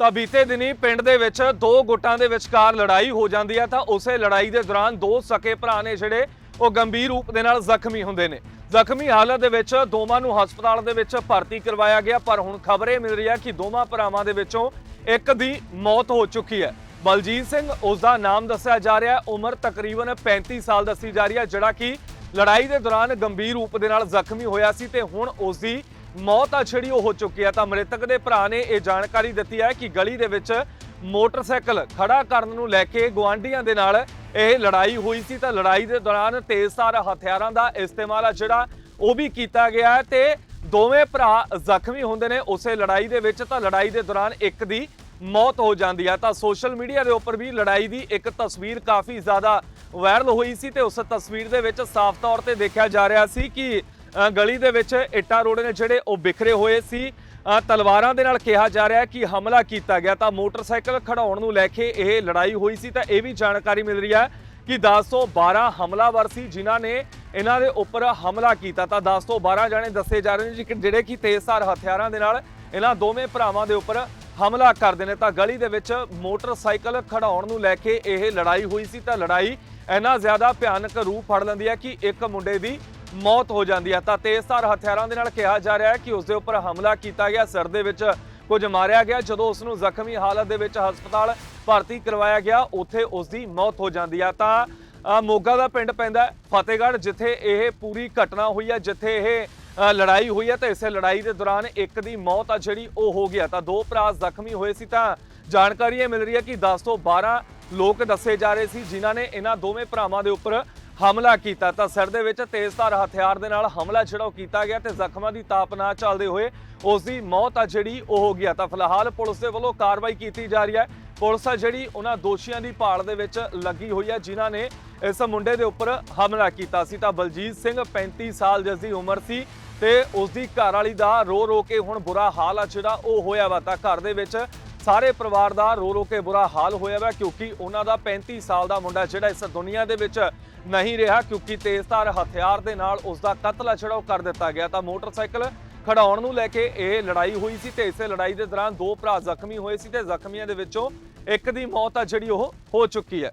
ਤਾਂ ਬੀਤੇ ਦਿਨੀ ਪਿੰਡ ਦੇ ਵਿੱਚ ਦੋ ਗੁੱਟਾਂ ਦੇ ਵਿਚਕਾਰ ਲੜਾਈ ਹੋ ਜਾਂਦੀ ਹੈ ਤਾਂ ਉਸੇ ਲੜਾਈ ਦੇ ਦੌਰਾਨ ਦੋ ਸਕੇ ਭਰਾ ਨੇ ਜਿਹੜੇ ਉਹ ਗੰਭੀਰ ਰੂਪ ਦੇ ਨਾਲ ਜ਼ਖਮੀ ਹੁੰਦੇ ਨੇ। ਜ਼ਖਮੀ ਹਾਲਤ ਦੇ ਵਿੱਚ ਦੋਵਾਂ ਨੂੰ ਹਸਪਤਾਲ ਦੇ ਵਿੱਚ ਭਰਤੀ ਕਰਵਾਇਆ ਗਿਆ, ਪਰ ਹੁਣ ਖਬਰ ਇਹ ਮਿਲ ਰਹੀ ਹੈ ਕਿ ਦੋਵਾਂ ਭਰਾਵਾਂ ਦੇ ਵਿੱਚੋਂ ਇੱਕ ਦੀ ਮੌਤ ਹੋ ਚੁੱਕੀ ਹੈ। ਬਲਜੀਤ ਸਿੰਘ ਉਸ ਦਾ ਨਾਮ ਦੱਸਿਆ ਜਾ ਰਿਹਾ ਹੈ। ਉਮਰ ਤਕਰੀਬਨ 35 ਸਾਲ ਦੱਸੀ ਜਾ ਰਹੀ ਹੈ, ਜਿਹੜਾ ਕਿ ਲੜਾਈ ਦੇ ਦੌਰਾਨ ਗੰਭੀਰ ਰੂਪ ਦੇ ਨਾਲ ਜ਼ਖਮੀ ਹੋਇਆ ਸੀ ਤੇ ਹੁਣ ਉਸ ਦੀ ਮੌਤ ਆ ਜਿਹੜੀ ਉਹ ਹੋ ਚੁੱਕੀ ਹੈ ਤਾਂ ਮ੍ਰਿਤਕ ਦੇ ਭਰਾ ਨੇ ਇਹ ਜਾਣਕਾਰੀ ਦਿੱਤੀ ਹੈ ਕਿ ਗਲੀ ਦੇ ਵਿੱਚ ਮੋਟਰਸਾਈਕਲ ਖੜਾ ਕਰਨ ਨੂੰ ਲੈ ਕੇ ਗਵਾਂਢੀਆਂ ਦੇ ਨਾਲ ਇਹ ਲੜਾਈ ਹੋਈ ਸੀ ਤਾਂ ਲੜਾਈ ਦੇ ਦੌਰਾਨ ਤੇਜ਼ਧਾਰ ਹਥਿਆਰਾਂ ਦਾ ਇਸਤੇਮਾਲ ਆ ਜਿਹੜਾ ਉਹ ਵੀ ਕੀਤਾ ਗਿਆ ਹੈ ਤੇ ਦੋਵੇਂ ਭਰਾ ਜ਼ਖਮੀ ਹੁੰਦੇ ਨੇ ਉਸੇ ਲੜਾਈ ਦੇ ਵਿੱਚ ਤਾਂ ਲੜਾਈ ਦੇ ਦੌਰਾਨ ਇੱਕ ਦੀ ਮੌਤ ਹੋ ਜਾਂਦੀ ਹੈ ਤਾਂ ਸੋਸ਼ਲ ਮੀਡੀਆ ਦੇ ਉੱਪਰ ਵੀ ਲੜਾਈ ਦੀ ਇੱਕ ਤਸਵੀਰ ਕਾਫੀ ਜ਼ਿਆਦਾ ਵਾਇਰਲ ਹੋਈ ਸੀ ਤੇ ਉਸ ਤਸਵੀਰ ਦੇ ਵਿੱਚ ਸਾਫ਼ ਤੌਰ ਤੇ ਦੇਖਿਆ ਜਾ ਰਿਹਾ ਸੀ ਕਿ ਗਲੀ ਦੇ ਵਿੱਚ ਇੱਟਾਂ ਰੋੜੇ ਨੇ ਜਿਹੜੇ ਉਹ ਬਿਖਰੇ ਹੋਏ ਸੀ। ਤਲਵਾਰਾਂ ਦੇ ਨਾਲ ਕਿਹਾ ਜਾ ਰਿਹਾ ਕਿ ਹਮਲਾ ਕੀਤਾ ਗਿਆ ਤਾਂ ਮੋਟਰਸਾਈਕਲ ਖੜਾਉਣ ਨੂੰ ਲੈ ਕੇ ਇਹ ਲੜਾਈ ਹੋਈ ਸੀ ਤਾਂ ਇਹ ਵੀ ਜਾਣਕਾਰੀ ਮਿਲ ਰਹੀ ਹੈ ਕਿ 10 ਤੋਂ 12 ਹਮਲਾਵਰ ਸੀ ਜਿਨ੍ਹਾਂ ਨੇ ਇਹਨਾਂ ਦੇ ਉੱਪਰ ਹਮਲਾ ਕੀਤਾ। ਤਾਂ 10 ਤੋਂ 12 ਜਣੇ ਦੱਸੇ ਜਾ ਰਹੇ ਨੇ ਜਿਹੜੇ ਕਿ ਤੇਜ਼ਧਾਰ ਹਥਿਆਰਾਂ ਦੇ ਨਾਲ ਇਹਨਾਂ ਦੋਵੇਂ ਭਰਾਵਾਂ ਦੇ ਉੱਪਰ ਹਮਲਾ ਕਰਦੇ ਨੇ। ਤਾਂ ਗਲੀ ਦੇ ਵਿੱਚ ਮੋਟਰਸਾਈਕਲ ਖੜਾਉਣ ਨੂੰ ਲੈ ਕੇ ਇਹ ਲੜਾਈ ਹੋਈ ਸੀ ਤਾਂ ਲੜਾਈ ਇੰਨਾ ਜ਼ਿਆਦਾ ਭਿਆਨਕ ਰੂਪ ਫੜ ਲੈਂਦੀ ਹੈ ਕਿ ਇੱਕ ਮੁੰਡੇ ਦੀ ਮੌਤ ਹੋ ਜਾਂਦੀ ਹੈ ਤਾਂ ਤੇਜ਼ਧਾਰ ਹਥਿਆਰਾਂ ਦੇ ਨਾਲ ਕਿਹਾ ਜਾ ਰਿਹਾ ਹੈ ਕਿ ਉਸ ਦੇ ਉੱਪਰ ਹਮਲਾ ਕੀਤਾ ਗਿਆ। ਸਿਰ ਦੇ ਵਿੱਚ ਕੁਝ ਮਾਰਿਆ ਗਿਆ। ਜਦੋਂ ਉਸ ਨੂੰ ਜ਼ਖਮੀ ਹਾਲਤ ਦੇ ਵਿੱਚ ਹਸਪਤਾਲ ਭਰਤੀ ਕਰਵਾਇਆ ਗਿਆ, ਉੱਥੇ ਉਸ ਦੀ ਮੌਤ ਹੋ ਜਾਂਦੀ ਹੈ ਤਾਂ ਮੋਗਾ ਦਾ ਪਿੰਡ ਪੈਂਦਾ ਫਤਿਹਗੜ੍ਹ, ਜਿੱਥੇ ਇਹ ਪੂਰੀ ਘਟਨਾ ਹੋਈ ਹੈ ਜਿੱਥੇ ਇਹ ਲੜਾਈ ਹੋਈ ਹੈ ਤਾਂ ਇਸੇ ਲੜਾਈ ਦੇ ਦੌਰਾਨ ਇੱਕ ਦੀ ਮੌਤ ਆ, ਜਿਹੜੀ ਉਹ ਹੋ ਗਿਆ। ਤਾਂ ਦੋ ਭਰਾ ਜ਼ਖਮੀ ਹੋਏ ਸੀ। ਤਾਂ ਜਾਣਕਾਰੀ ਇਹ ਮਿਲ ਰਹੀ ਹੈ ਕਿ 10 ਤੋਂ 12 ਲੋਕ ਦੱਸੇ ਜਾ ਰਹੇ ਸੀ, ਜਿਨ੍ਹਾਂ ਨੇ ਇਹਨਾਂ ਦੋਵੇਂ ਭਰਾਵਾਂ ਦੇ ਉੱਪਰ ਹਮਲਾ ਕੀਤਾ, ਤਾਂ ਸਿਰ ਦੇ ਵਿੱਚ ਤੇਜ਼ਧਾਰ ਹਥਿਆਰ ਦੇ ਨਾਲ ਹਮਲਾ ਜਿਹੜਾ ਉਹ ਕੀਤਾ ਗਿਆ ਤੇ ਜ਼ਖਮਾਂ ਦੀ ਤਾਪ ਨਾ ਚੱਲਦੇ ਹੋਏ ਉਸ ਦੀ ਮੌਤ ਆ ਜਿਹੜੀ ਉਹ ਹੋ ਗਿਆ। ਤਾਂ ਫਿਲਹਾਲ ਪੁਲਿਸ ਦੇ ਵੱਲੋਂ ਕਾਰਵਾਈ ਕੀਤੀ ਜਾ ਰਹੀ ਹੈ। ਪੁਲਿਸ ਆ ਜਿਹੜੀ ਉਹਨਾਂ ਦੋਸ਼ੀਆਂ ਦੀ ਭਾਲ ਦੇ ਵਿੱਚ ਲੱਗੀ ਹੋਈ ਹੈ, ਜਿਨ੍ਹਾਂ ਨੇ ਇਸ ਮੁੰਡੇ ਦੇ ਉੱਪਰ ਹਮਲਾ ਕੀਤਾ ਸੀ। ਤਾਂ ਬਲਜੀਤ ਸਿੰਘ 35 ਸਾਲ ਜਿਸ ਦੀ ਉਮਰ ਸੀ ਤੇ ਉਸ ਦੀ ਘਰ ਵਾਲੀ ਦਾ ਰੋ ਰੋ ਕੇ ਹੁਣ ਬੁਰਾ ਹਾਲ ਆ ਜਿਹੜਾ ਉਹ ਹੋਇਆ ਵਾ। ਤਾਂ ਘਰ ਦੇ ਵਿੱਚ ਸਾਰੇ ਪਰਿਵਾਰ ਦਾ ਰੋ ਰੋ ਕੇ ਬੁਰਾ ਹਾਲ ਹੋਇਆ ਵਾ ਕਿਉਂਕਿ ਉਹਨਾਂ ਦਾ 35 ਸਾਲ ਦਾ ਮੁੰਡਾ ਜਿਹੜਾ ਇਸ ਦੁਨੀਆ ਦੇ ਵਿੱਚ ਨਹੀਂ ਰਿਹਾ ਕਿਉਂਕਿ ਤੇਜ਼ਧਾਰ ਹਥਿਆਰ ਦੇ ਨਾਲ ਉਸ ਦਾ ਕਤਲ ਆ ਜਿਹੜਾ ਉਹ ਕਰ ਦਿੱਤਾ ਗਿਆ ਤਾਂ ਮੋਟਰਸਾਈਕਲ ਖੜਾਉਣ ਨੂੰ ਲੈ ਕੇ ਇਹ ਲੜਾਈ ਹੋਈ ਸੀ ਤੇ ਇਸੇ ਲੜਾਈ ਦੇ ਦੌਰਾਨ ਦੋ ਭਰਾ ਜ਼ਖਮੀ ਹੋਏ ਸੀ ਤੇ ਜ਼ਖਮੀਆਂ ਦੇ ਵਿੱਚੋਂ ਇੱਕ ਦੀ ਮੌਤ ਆ ਜਿਹੜੀ ਉਹ ਹੋ ਚੁੱਕੀ ਹੈ।